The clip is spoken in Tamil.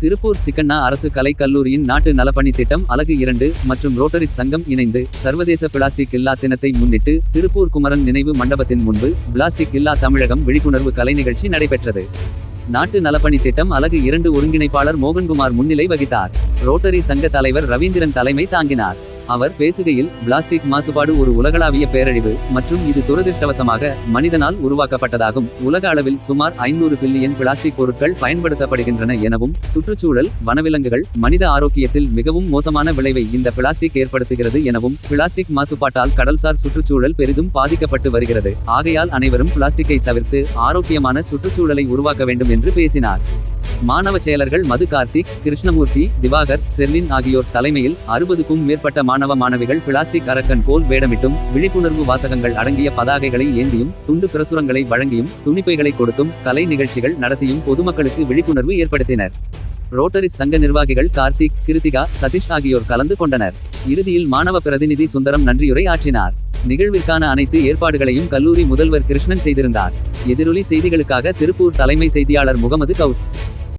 திருப்பூர் சிக்கண்ணா அரசு கலைக் கல்லூரியின் நாட்டு நலப்பணி திட்டம் அலகு இரண்டு மற்றும் ரோட்டரிஸ் சங்கம் இணைந்து சர்வதேச பிளாஸ்டிக் இல்லா தினத்தை முன்னிட்டு திருப்பூர் குமரன் நினைவு மண்டபத்தின் முன்பு பிளாஸ்டிக் இல்லா தமிழகம் விழிப்புணர்வு கலை நிகழ்ச்சி நடைபெற்றது. நாட்டு நலப்பணி திட்டம் அலகு இரண்டு ஒருங்கிணைப்பாளர் மோகன்குமார் முன்னிலை வகித்தார். ரோட்டரி சங்க தலைவர் ரவீந்திரன் தலைமை தாங்கினார். அவர் பேசுகையில் பிளாஸ்டிக் மாசுபாடு ஒரு உலகளாவிய பேரழிவு மற்றும் இது துரதிர்ஷ்டவசமாக மனிதனால் உருவாக்கப்பட்டதாகும். உலக அளவில் சுமார் ஐநூறு பில்லியன் பிளாஸ்டிக் பொருட்கள் பயன்படுத்தப்படுகின்றன எனவும் சுற்றுச்சூழல் வனவிலங்குகள் மனித ஆரோக்கியத்தில் மிகவும் மோசமான விளைவை இந்த பிளாஸ்டிக் ஏற்படுத்துகிறது எனவும் பிளாஸ்டிக் மாசுபாட்டால் கடல்சார் சுற்றுச்சூழல் பெரிதும் பாதிக்கப்பட்டு வருகிறது. ஆகையால் அனைவரும் பிளாஸ்டிக்கை தவிர்த்து ஆரோக்கியமான சுற்றுச்சூழலை உருவாக்க வேண்டும் என்று பேசினார். மாணவ செயலர்கள் மது கார்த்திக் கிருஷ்ணமூர்த்தி திவாகர் செர்லின் ஆகியோர் தலைமையில் அறுபதுக்கும் மேற்பட்ட மாணவ மாணவிகள் பிளாஸ்டிக் அரக்கன் போல் வேடமிட்டும் விழிப்புணர்வு வாசகங்கள் அடங்கிய பதாகைகளை ஏந்தியும் துண்டு பிரசுரங்களை வழங்கியும் துணிப்பைகளை கொடுத்தும் கலை நிகழ்ச்சிகள் நடத்தியும் பொதுமக்களுக்கு விழிப்புணர்வு ஏற்படுத்தினர். ரோட்டரிஸ் சங்க நிர்வாகிகள் கார்த்திக் கிருத்திகா சதீஷ் ஆகியோர் கலந்து கொண்டனர். இறுதியில் மாணவ பிரதிநிதி சுந்தரம் நன்றியுரை ஆற்றினார். நிகழ்விற்கான அனைத்து ஏற்பாடுகளையும் கல்லூரி முதல்வர் கிருஷ்ணன் செய்திருந்தார். எதிரொலி செய்திகளுக்காக திருப்பூர் தலைமை செய்தியாளர் முகமது கவுஸ்.